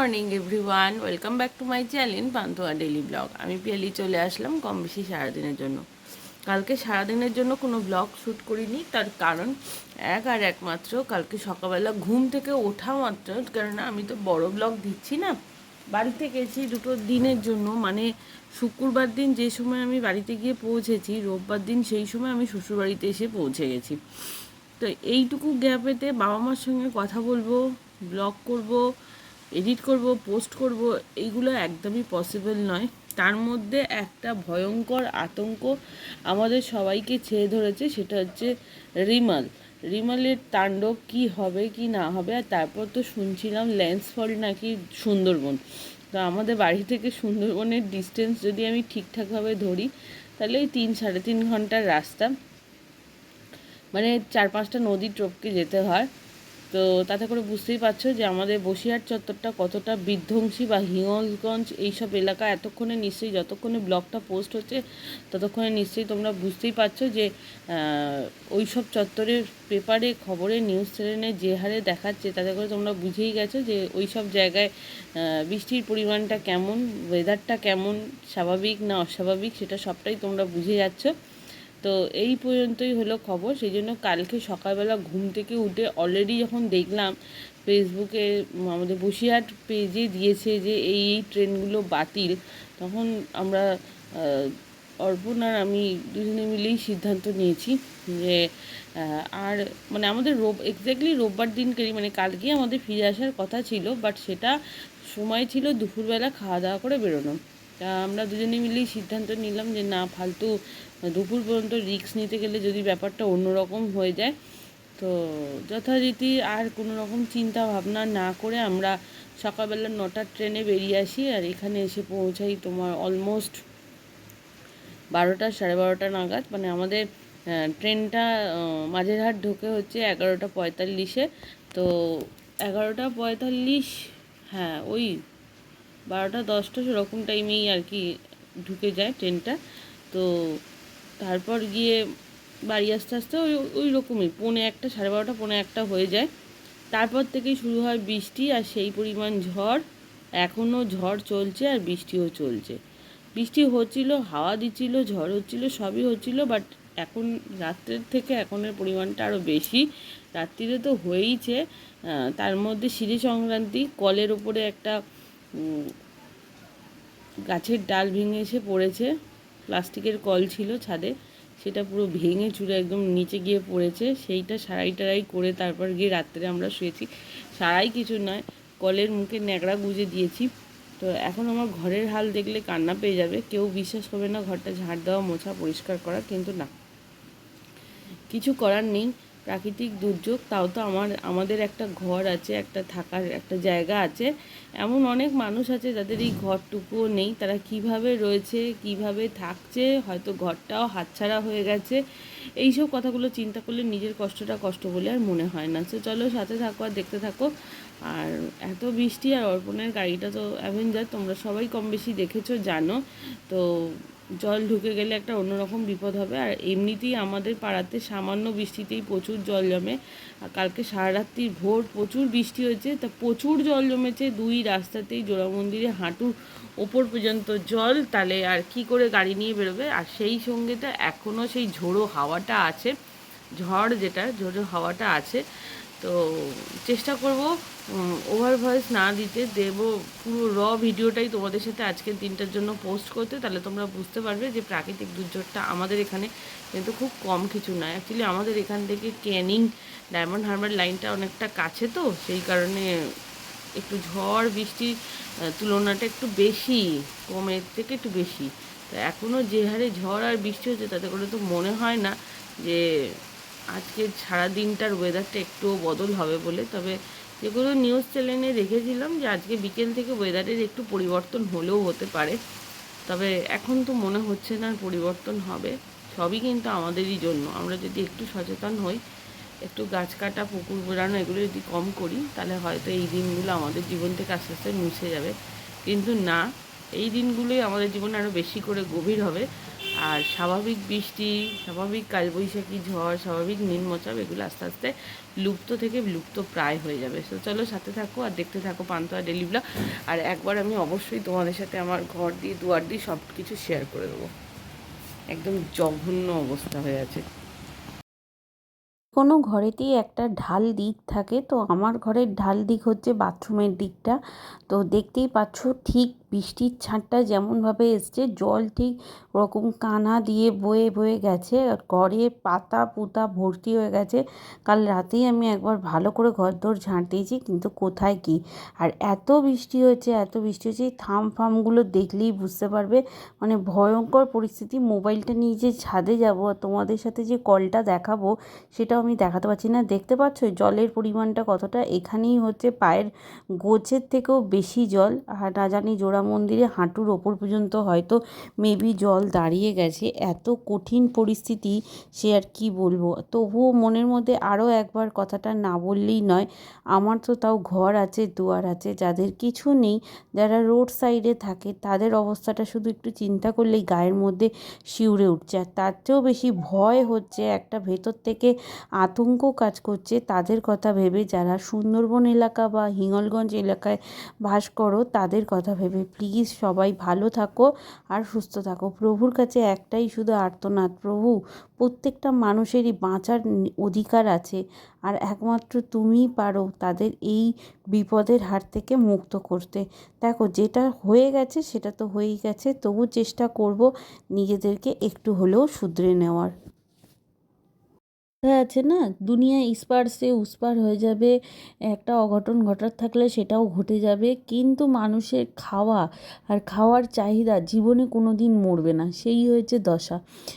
Morning, everyone. Welcome back to my channel Pantua daily blog. আমি পিয়ালি চলে আসলাম কম বেশি সারাদিনের জন্য। কালকে সারাদিনের জন্য কোনো ব্লগ শ্যুট করিনি, তার কারণ এক আর একমাত্র কালকে সকালবেলা ঘুম থেকে ওঠা মাত্র, কেননা আমি তো বড় ব্লগ দিচ্ছি না। বাড়িতে গেছি দুটো দিনের জন্য মানে শুক্রবার দিন যে সময় আমি বাড়িতে গিয়ে পৌঁছেছি, রোববার দিন সেই সময় আমি শ্বশুরবাড়িতে এসে পৌঁছে গেছি। তো এইটুকু গ্যাপেতে বাবা মার সঙ্গে কথা বলব, ব্লগ করব এডিট করব, পোস্ট করব, এইগুলো একদমই পসিবল নয়। তার মধ্যে একটা ভয়ঙ্কর আতঙ্ক আমাদের সবাইকে ছেয়ে ধরেছে, সেটা হচ্ছে রিমাল। রিমালের তাণ্ডব কি হবে, কি না হবে, আর তারপর তো শুনছিলাম ল্যান্সফল নাকি সুন্দরবন। তো আমাদের বাড়ি থেকে সুন্দরবনের ডিস্টেন্স যদি আমি ঠিকঠাকভাবে ধরি, তাহলে এই তিন, সাড়ে তিন ঘণ্টার রাস্তা। মানে চার, পাঁচটা নদী টপকে যেতে হয়। তো তাতে করে বুঝতেই পারছ যে আমাদের বসিরহাট চত্বরটা কতটা বিধ্বংসী বা হিঙ্গলগঞ্জ এইসব এলাকা, এতক্ষণে নিশ্চয়ই যতক্ষণে ব্লগটা পোস্ট হচ্ছে, ততক্ষণে নিশ্চয়ই তোমরা বুঝতেই পারছ যে ওই সব চত্বরের পেপারে, খবরে নিউজ চ্যানেলে যে হারে দেখাচ্ছে, তাতে করে তোমরা বুঝেই গেছো যে ওই সব জায়গায় বৃষ্টির পরিমাণটা কেমন ওয়েদারটা কেমন, স্বাভাবিক না অস্বাভাবিক, সেটা সবটাই তোমরা বুঝে যাচ্ছ। তো এই পর্যন্তই হলো খবর। সেই জন্য কালকে সকালবেলা ঘুম থেকে উঠে অলরেডি যখন দেখলাম ফেসবুকে আমাদের বসিরহাট পেজে দিয়েছে যে এই এই ট্রেনগুলো বাতিল, তখন আমরা অর্পণ আর আমি দুজনে মিলেই সিদ্ধান্ত নিয়েছি যে আর মানে আমাদের রোব এক্স্যাক্টলি রোববার দিনকেরই মানে কালকে আমাদের ফিরে আসার কথা ছিল বাট সেটা সময় ছিল দুপুরবেলা খাওয়া দাওয়া করে বেরোনো। তা আমরা দুজনে মিলেই সিদ্ধান্ত নিলাম যে না, ফালতু দুপুর পর্যন্ত রিক্স নিতে গেলে যদি ব্যাপারটা অন্যরকম হয়ে যায়, তো যথারীতি আর কোনো রকম চিন্তা ভাবনা না করে আমরা সকালবেলা নটার ট্রেনে বেরিয়ে আসি আর এখানে এসে পৌঁছাই তোমার অলমোস্ট বারোটা, সাড়ে বারোটা নাগাদ। মানে আমাদের ট্রেনটা মাঝেরহাট ঢোকে হচ্ছে এগারোটা পঁয়তাল্লিশে। তো এগারোটা পঁয়তাল্লিশ হ্যাঁ ওই বারোটা দশটা সেরকম টাইমেই আর কি ঢুকে যায় ট্রেনটা। তো তারপর গিয়ে বাড়ি আসতে আসতে ওই ওই রকমই, পৌনে একটা, সাড়ে বারোটা, পৌনে একটা হয়ে যায়। তারপর থেকেই শুরু হয় বৃষ্টি আর সেই পরিমাণ ঝড়। এখনও ঝড় চলছে আর বৃষ্টিও চলছে। বৃষ্টি হচ্ছিল, হাওয়া দিচ্ছিল, ঝড় হচ্ছিল, সবই হচ্ছিল বাট এখন রাত্রের থেকে এখনের পরিমাণটা আরও বেশি। রাত্রিরে তো হয়েইছে তার মধ্যে সিঁড়ি সংক্রান্তি, কলের ওপরে একটা গাছের ডাল ভেঙে এসে পড়েছে। প্লাস্টিকের কল ছিল ছাদে, সেটা পুরো ভেঙে চুরে একদম নিচে গিয়ে পড়েছে। সেইটা সারাই টারাই করে তারপর গিয়ে রাত্রে আমরা শুয়েছি। সারাই কিছু নয়, কলের মুখে ন্যাকড়া গুঁজে দিয়েছি। তো এখন আমার ঘরের হাল দেখলে কান্না পেয়ে যাবে। কেউ বিশ্বাস করবে না ঘরটা ঝাড় দেওয়া, মোছা, পরিষ্কার করা, কিন্তু না। কিছু করার নেই। প্রাকৃতিক দুর্যোগ, তাও তো আমার, আমাদের একটা ঘর আছে, একটা থাকার একটা জায়গা আছে। এমন অনেক মানুষ আছে যাদের এই ঘরটুকুও নেই। তারা কীভাবে রয়েছে, কীভাবে থাকছে, হয়তো ঘরটাও হাতছাড়া হয়ে গেছে। এইসব কথাগুলো চিন্তা করলে নিজের কষ্টটা কষ্ট বলে আর মনে হয় না। তো চলো সাথে থাকো আর দেখতে থাকো। আর এত বৃষ্টি আর অর্পণের গাড়িটা তো অ্যাভেঞ্জার তোমরা সবাই কম বেশি দেখেছ, জানো। তো জল ঢুকে গেলে একটা অন্যরকম বিপদ হবে। আর এমনিতেই আমাদের পাড়াতে সামান্য বৃষ্টিতেই প্রচুর জল জমে। আর কালকে সারা রাত্রি ভোর প্রচুর বৃষ্টি হয়েছে, তা প্রচুর জল জমেছে। দুই রাস্তাতেই জোড়া মন্দিরে হাঁটুর ওপর পর্যন্ত জল, তাহলে আর কি করে গাড়ি নিয়ে বেরোবে? আর সেই সঙ্গে তো এখনও সেই ঝোড়ো হাওয়াটা আছে, ঝড় যেটা, ঝোড়ো হাওয়াটা আছে। তো চেষ্টা করব ওভার ভয়েস না দিতে। দেব পুরো র ভিডিওটাই তোমাদের সাথে আজকের দিনটার জন্য পোস্ট করতে। তাহলে তোমরা বুঝতে পারবে যে প্রাকৃতিক দুর্যোগটা আমাদের এখানে কিন্তু খুব কম কিছু নয়। অ্যাকচুয়ালি আমাদের এখান থেকে ক্যানিং ডায়মন্ড হারবার লাইনটা অনেকটা কাছে তো, সেই কারণে একটু ঝড় বৃষ্টির তুলনাটা একটু বেশি, কমের থেকে একটু বেশি। তো এখনও যে হারে ঝড় আর বৃষ্টি হচ্ছে, তাতে করে তো মনে হয় না যে আজকে সারা দিনটার ওয়েদারটা একটুও বদল হবে বলে, তবে যেগুলো নিউজ চ্যানেলে দেখেছিলাম যে আজকে বিকেল থেকে ওয়েদারের একটু পরিবর্তন হলেও হতে পারে। তবে এখন তো মনে হচ্ছে না পরিবর্তন হবে, সবই কিন্তু আমাদেরই জন্য। আমরা যদি একটু সচেতন হই, একটু গাছ কাটা, পুকুর বেড়ানো, এগুলো যদি কম করি, তাহলে হয়তো এই দিনগুলো আমাদের জীবন থেকে আস্তে আস্তে মুছে যাবে। কিন্তু না, এই দিনগুলোই আমাদের জীবনে আরও বেশি করে গভীর হবে। আর স্বাভাবিক বৃষ্টি, স্বাভাবিক কালবৈশাখী ঝড়, স্বাভাবিক নিম্নচাপ, এগুলো আস্তে আস্তে লুপ্ত থেকে লুপ্ত প্রায় হয়ে যাবে। তো চলো সাথে থাকো আর দেখতে থাকো পান্তুয়া ডেলি ব্লগ আর একবার আমি অবশ্যই তোমাদের সাথে আমার ঘর দিয়ে, দুয়ার দিয়ে সব কিছু শেয়ার করে দেবো। একদম জঘন্য অবস্থা হয়ে আছে। কোনো ঘরেতেই একটা ঢাল দিক থাকে, তো আমার ঘরের ঢাল দিক হচ্ছে বাথরুমের দিকটা। তো দেখতেই পাচ্ছ ঠিক বৃষ্টির ছাঁটটা যেমনভাবে এসছে, জল ঠিক ওরকম কানা দিয়ে বয়ে বয়ে গেছে, আর ঘরে পাতা পুতা ভর্তি হয়ে গেছে। কাল রাতেই আমি একবার ভালো করে ঘর দোর ঝাঁট দিয়েছি, কিন্তু কোথায় কি? আর এত বৃষ্টি হয়েছে, এত বৃষ্টি হয়েছে, এই থাম ফামগুলো দেখলেই বুঝতে পারবে। মানে ভয়ঙ্কর পরিস্থিতি, মোবাইলটা নিয়ে যে ছাদে যাব আর তোমাদের সাথে যে কলটা দেখাবো, সেটাও আমি দেখাতে পারছি না। দেখতে পাচ্ছ জলের পরিমাণটা কতটা? এখানেই হচ্ছে পায়ের গোছের থেকেও বেশি জল, আর না জানি জোড়া মন্দিরে হাঁটুর ওপর পর্যন্ত হয়তো মেবি জল দাঁড়িয়ে গেছে। এত কঠিন পরিস্থিতি, সে আর কি বলব? তবুও মনের মধ্যে আরও একবার কথাটা না বললেই নয়, আমার তো তাও ঘর আছে, দুয়ার আছে, যাদের কিছু নেই, যারা রোড সাইডে থাকে, তাদের অবস্থাটা শুধু একটু চিন্তা করলেই গায়ের মধ্যে শিউরে উঠছে। আর তার চেয়েও বেশি ভয় হচ্ছে একটা ভেতর থেকে আতঙ্ক কাজ করছে তাদের কথা ভেবে। যারা সুন্দরবন এলাকা বা হিঙ্গলগঞ্জ এলাকায় বাস করো, তাদের কথা ভেবে প্লিজ সবাই ভালো থাকো আর সুস্থ থাকো। প্রভুর কাছে একটাই শুধু আর্তনাদ। প্রভু, প্রত্যেকটা মানুষেরই বাঁচার অধিকার আছে আর একমাত্র তুমিই পারো তাদের এই বিপদের হাত থেকে মুক্ত করতে। দেখো, যেটা হয়ে গেছে সেটা তো হয়েই গেছে, তবু চেষ্টা করব নিজেদেরকে একটু হলেও শুধরে নেওয়ার। কথায় আছে না? দুনিয়া ইস্পার সে উসপার হয়ে যাবে, একটা অঘটন ঘটার থাকলে সেটাও ঘটে যাবে। কিন্তু মানুষের খাওয়া আর খাওয়ার চাহিদা জীবনে কোনো দিন মরবে না। সেই হয়েছে দশা।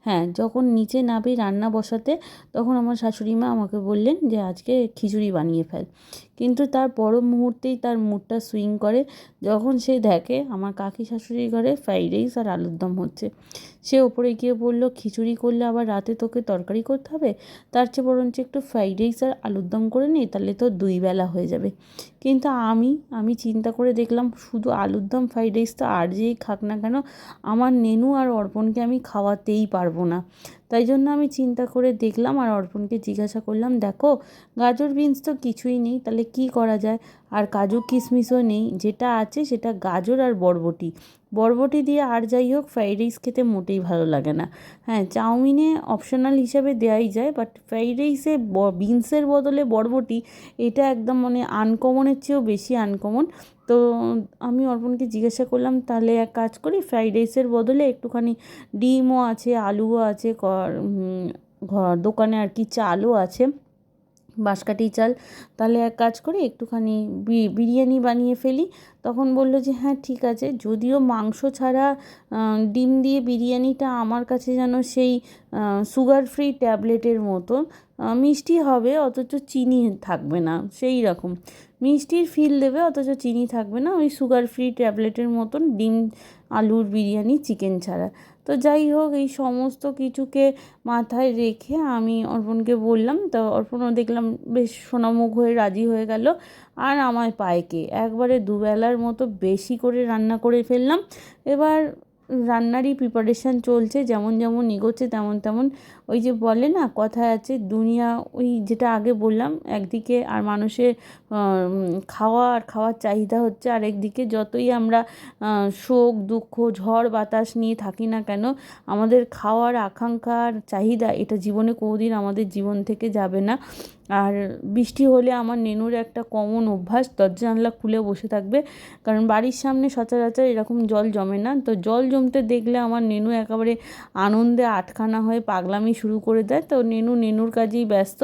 হ্যাঁ যখন নিচে নাবি রান্না বসাতে, তখন আমার শাশুড়ি মা আমাকে বললেন যে, আজকে খিচুড়ি বানিয়ে ফেল। কিন্তু তার পর মুহূর্তেই তার মুডটা সুইং করে। যখন সে দেখে, আমার কাকি শাশুড়ির ঘরে ফ্রাইড রাইস আর আলুর দম হচ্ছে। সে ওপরে গিয়ে বলল, খিচুড়ি করলে আবার রাতে তোকে তরকারি করতে হবে? তার চেয়ে বরঞ্চ একটু ফ্রাইড রাইস আর আলুর দম করে নিই তাহলে তো দুই বেলা হয়ে যাবে। কিন্তু আমি আমি চিন্তা করে দেখলাম, শুধু আলুর দম ফ্রাইড রাইস তো আর যেই খাক না কেন, আমার নেনু আর অর্পণকে আমি খাওয়াতেই পারব না। তাই জন্য আমি চিন্তা করে দেখলাম আর অর্পণকে জিজ্ঞাসা করলাম, দেখো, গাজর বিনস তো কিছুই নেই, তাহলে কি করা যায়? আর কাজু কিশমিশও নেই, যেটা আছে সেটা গাজর আর বরবটি। বরবটি দিয়ে আর যাই হোক ফ্রাইড রাইস খেতে মোটেই ভালো লাগে না। হ্যাঁ চাউমিনে অপশনাল হিসাবে দেওয়াই যায় বাট ফ্রাইড রাইসে বিনসের বদলে বরবটি, এটা একদম মানে আনকমনের চেয়েও বেশি আনকমন তো আমি অর্পণকে জিজ্ঞাসা করলাম, তাহলে এক কাজ করি ফ্রাইড রাইসের বদলে একটুখানি ডিমও আছে, আলুও আছে দোকানে আর কি চালও আছে। বাঁশকাঠি চাল তাহলে এক কাজ করে, একটুখানি বিরিয়ানি বানিয়ে ফেলি। তখন বলল যে হ্যাঁ ঠিক আছে। যদিও মাংস ছাড়া ডিম দিয়ে বিরিয়ানিটা আমার কাছে যেন সেই সুগার ফ্রি ট্যাবলেটের মতো মিষ্টি হবে, অথচ চিনি থাকবে না, সেই রকম। মিষ্টির ফিল দেবে, অথচ চিনি থাকবে না, ওই সুগার ফ্রি ট্যাবলেটের মতন ডিম, আলুর বিরিয়ানি, চিকেন ছাড়া। তো যাই হোক, এই সমস্ত কিছুকে মাথায় রেখে আমি অর্পণকে বললাম, তো অর্পণও দেখলাম বেশ সোনামুখ হয়ে রাজি হয়ে গেল। আর আমার পায়কে একবারে দুবেলার মতো বেশি করে রান্না করে ফেললাম। এবার রান্নারই প্রিপারেশান চলছে, যেমন যেমন এগোচ্ছে তেমন তেমন ওই যে বলে না কথায় আছে দুনিয়া, ওই যেটা আগে বললাম, একদিকে আর মানুষের খাওয়া আর খাওয়ার চাহিদা হচ্ছে, আর একদিকে যতই আমরা শোক, দুঃখ, ঝড়, বাতাস নিয়ে থাকি না কেন, আমাদের খাওয়ার আকাঙ্ক্ষার চাহিদা এটা জীবনে কোনোদিন আমাদের জীবন থেকে যাবে না। আর বৃষ্টি হলে আমার নেনুর একটা কমন অভ্যাস দরজা জানলা খুলে বসে থাকবে, কারণ বাড়ির সামনে সচরাচর এরকম জল জমে না। তো জল জমতে দেখলে আমার নেনু একেবারে আনন্দে আটখানা হয়ে পাগলামি শুরু করে দেয়। তো নেনু নেনুর কাজেই ব্যস্ত।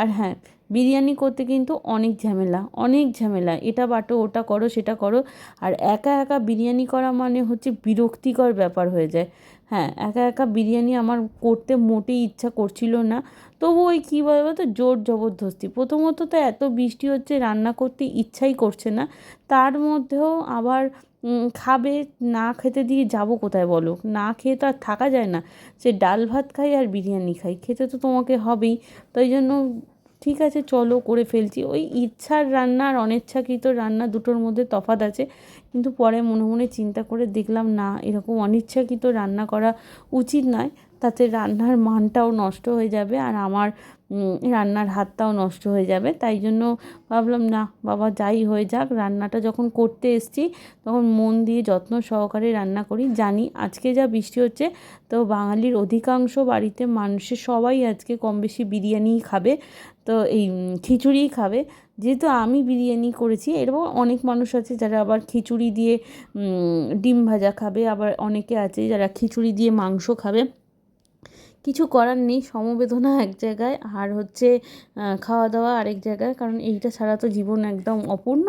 আর হ্যাঁ বিরিয়ানি করতে কিন্তু অনেক ঝামেলা অনেক ঝামেলা। এটা বাটো, ওটা করো, সেটা করো। আর একা একা বিরিয়ানি করা মানে হচ্ছে বিরক্তিকর ব্যাপার হয়ে যায়। হ্যাঁ একা একা বিরিয়ানি আমার করতে মোটেই ইচ্ছা করছিল না। তবু ওই কী বলব তো জোর জবরদস্তি। প্রথমত তো এত বৃষ্টি হচ্ছে, রান্না করতে ইচ্ছাই করছে না। তার মধ্যেও আবার খাবে, না খেতে দিয়ে যাব কোথায় বলো? না খেয়ে তো আর থাকা যায় না। সে ডাল ভাত খাই আর বিরিয়ানি খাই। খেতে তো তোমাকে হবেই। তাই জন্য ঠিক আছে, চলো করে ফেলছি। ওই ইচ্ছার রান্না আর অনিচ্ছাকৃত রান্না দুটোর মধ্যে তফাত আছে। কিন্তু পরে মনে মনে চিন্তা করে দেখলাম, না, এরকম অনিচ্ছাকৃত রান্না করা উচিত নয়। তাতে রান্নার মানটাও নষ্ট হয়ে যাবে আর আমার রান্নার হাতটাও নষ্ট হয়ে যাবে। তাই জন্য ভাবলাম, না, বাবা, যাই হয়ে যাক। রান্নাটা যখন করতে এসছি, তখন মন দিয়ে যত্ন সহকারে রান্না করি। জানি আজকে যা বৃষ্টি হচ্ছে, তো বাঙালির অধিকাংশ বাড়িতে মানুষের সবাই আজকে কম বেশি বিরিয়ানিই খাবে। তো এই খিচুড়িই খাবে। যেহেতু আমি বিরিয়ানি করেছি, এরকম অনেক মানুষ আছে যারা আবার খিচুড়ি দিয়ে ডিম ভাজা খাবে। আবার অনেকে আছে যারা খিচুড়ি দিয়ে মাংস খাবে। কিছু করার নেই, সমবেদনা এক জায়গায়, আর হচ্ছে খাওয়া দাওয়া আরেক জায়গায়, কারণ এইটা ছাড়া তো জীবন একদম অপূর্ণ।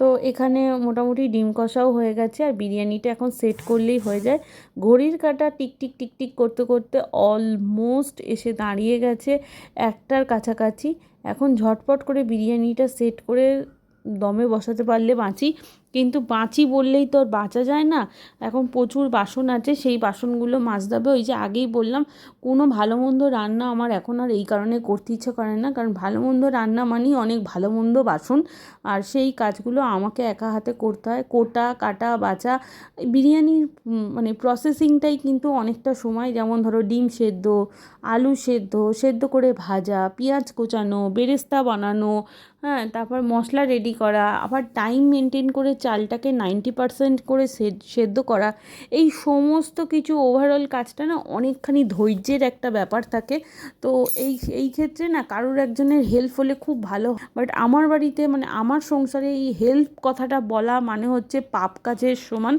তো এখানে মোটামুটি ডিম কষাও হয়ে গেছে, আর বিরিয়ানিটা এখন সেট করলেই হয়ে যায়। ঘড়ির কাঁটা টিক টিক টিক টিক করতে করতে অলমোস্ট এসে দাঁড়িয়ে গেছে একটার কাছাকাছি। এখন ঝটপট করে বিরিয়ানিটা সেট করে দমে বসাতে পারলে বাঁচি। কিন্তু বাঁচি বললেই তো আর বাঁচা যায় না। এখন প্রচুর বাসন আছে, সেই বাসনগুলো মাজতে হবে। ওই যে আগেই বললাম, কোনো ভালো মন্দ রান্না আমার এখন আর এই কারণে করতে ইচ্ছে করে না। কারণ ভালো মন্দ রান্না মানেই অনেক ভালো মন্দ বাসন। আর সেই কাজগুলো আমাকে একা হাতে করতে হয়। কোটা, কাটা, বাছা, বিরিয়ানির মানে প্রসেসিংটাই কিন্তু অনেকটা সময়। যেমন ধরো ডিম সেদ্ধ, আলু সেদ্ধ সেদ্ধ করে ভাজা, পেঁয়াজ কোচানো, বেরেস্তা বানানো হ্যাঁ তারপর মশলা রেডি করা। আবার টাইম মেনটেন করে চালটাকে নাইনটি পারসেন্ট করে সেদ্ধ করা, এই সমস্ত কিছু ওভারঅল কাজটা না অনেকখানি ধৈর্যের একটা ব্যাপার থাকে। তো এই এই ক্ষেত্রে না কারোর একজনের হেল্প হলে খুব ভালো বাট আমার বাড়িতে মানে আমার সংসারে এই হেল্প কথাটা বলা মানে হচ্ছে পাপ কাজের সমান।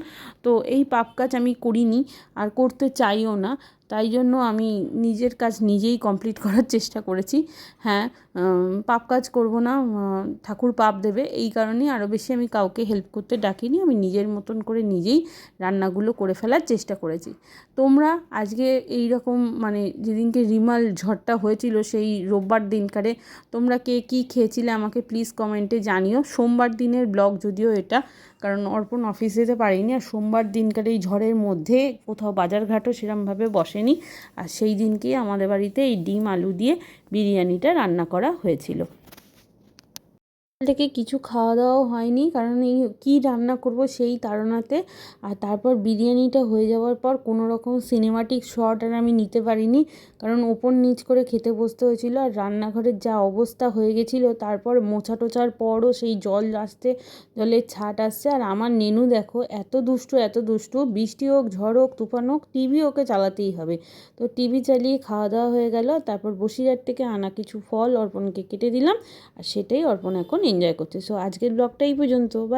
তো এই পাপ কাজ আমি করিনি, আর করতে চাইও না। তাই জন্য আমি নিজের কাজ নিজেই কমপ্লিট করার চেষ্টা করেছি। হ্যাঁ পাপ কাজ করব না ঠাকুর পাপ দেবে, এই কারণেই আরও বেশি আমি কাউকে হেল্প করতে ডাকিনি, আমি নিজের মতন করে নিজেই রান্নাগুলো করে ফেলার চেষ্টা করেছি। তোমরা আজকে এই রকম মানে যেদিনকে রিমাল ঝড়টা হয়েছিল সেই রোববার দিনকারে তোমরা কে কী খেয়েছিলে আমাকে প্লিজ কমেন্টে জানিও। সোমবার দিনের ব্লগ যদিও এটা, কারণ অর্পণ অফিস যেতে পারিনি, আর সোমবার দিনকার এই ঝড়ের মধ্যে কোথাও বাজারঘাটও সেরমভাবে বসেনি আর সেই দিনকেই আমাদের বাড়িতে এই ডিম আলু দিয়ে বিরিয়ানিটা রান্না করা হয়েছিল। থেকে কিছু খাওয়া দাওয়াও হয়নি। কারণ এই কী রান্না করব সেই তাড়নাতে। আর তারপর বিরিয়ানিটা হয়ে যাওয়ার পর কোনো রকম সিনেমাটিক শট আর আমি নিতে পারিনি। কারণ ওপর নিচ করে খেতে বসতে হয়েছিল আর রান্নাঘরের যা অবস্থা হয়ে গেছিল, তারপর মোছা টোছার পরও সেই জল আসতে জলের ছাট আসছে। আর আমার নেনু দেখো, এত দুষ্টু এত দুষ্টু। বৃষ্টি হোক, ঝড় হোক, তুফান হোক, টিভি ওকে চালাতেই হবে। তো টিভি চালিয়ে খাওয়া দাওয়া হয়ে গেল। তারপর বসিরহাট থেকে আনা কিছু ফল অর্পণকে কেটে দিলাম। আর সেটাই অর্পণ এখন এনজয় করছে সো আজকের ব্লগটা এই পর্যন্ত। বাই